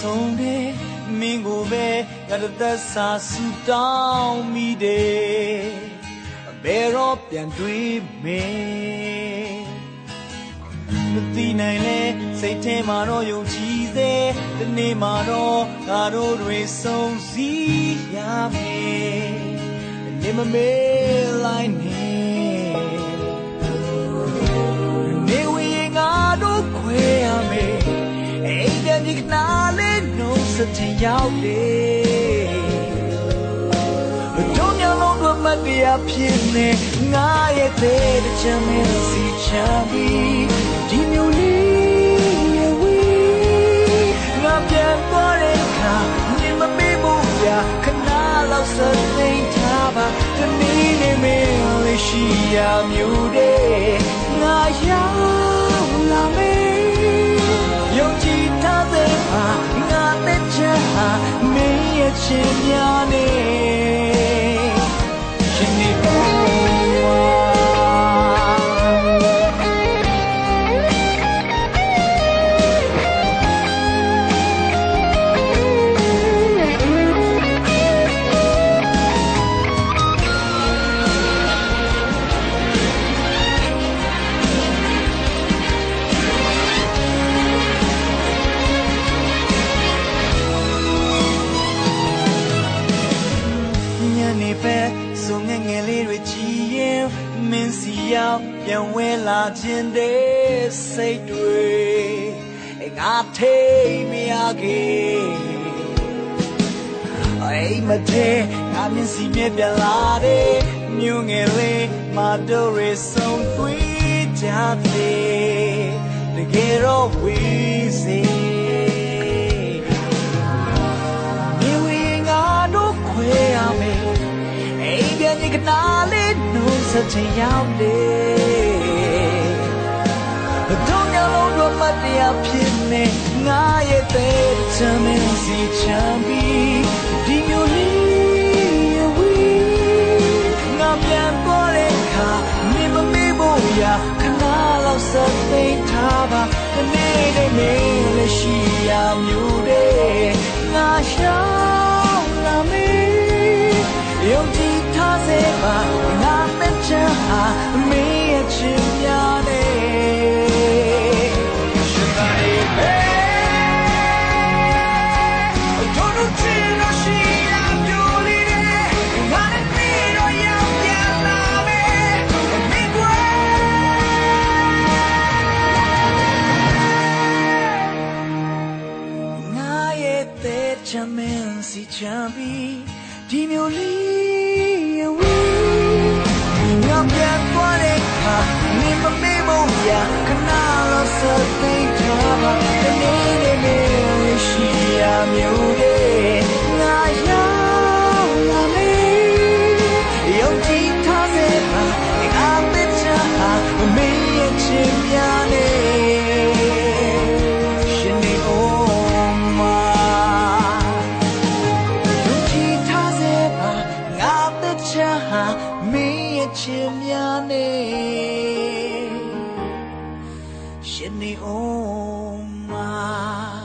ဆုံးတယ်မင်းကိုပဲငါတစ်သက်စာဆူတောင်းမိတယ်ဘယ်တော့ပြန်တွေ့မေမသိနိုင်လဲစိတ်ထဲမှာတော့ယုံကြည်စေဒီနေ့မှာတော့ငါတို့တွေဆုံးစည်းရမယ်နေမမေးလိုက်နေနေ စချင်ရောက်တယ်တို့မျက်လုံးတို့မတရားဖြစ်နေငါရဲ့တဲ့တဲ့ချမ်းမင်းစီချမ်းပြီးဒီမျိုးလေးရဲ့ဝေးငါပြန်သွားတဲ့အခါနေမမေ့ဘူးပြခဏလောက်စသိမ်းထားပါဒီနေ့နေမင်းလေးရှိရမျိုးတဲ့ငါရောက် ရဲ့ချင်များနေ ပဲစုံငယ်ငယ်လေးတွေကြည်ရင်မင်းစီရောက်ပြန်ဝဲလာခြင်းတဲ့စိတ်တွေအငါထိတ်မရခဲ့အိမ်မတဲ့ငါမျက်စီမြဲပြန်လာတဲ့မြို့ငယ်လေးမတော်ရဆုံးတွေ့ကြတဲ့တကယ်တော့ဝေး နာလေးနှုတ်ဆက်ချင်ရောက်လေတို့မျက်လုံးတို့မတရားဖြစ်နေငါရဲ့တဲ့ချမ်းမင်းစီချမ်းပြီးဒီမျိုးလေးရဲ့ဝေးငါပြန်ပေါ်တဲ့အခါနေမမေ့ဖို့ရာခဏလောက်စသိမ်းထားပါဒီနေ့နဲ့မင်းလည်းရှိရမျိုးတဲ့ငါရှောင်းလာမေးယုံကြည် ချမ်းမင်းစီချမ်းပြီးဒီမျိုးလေး များနေရှင်နေ oh my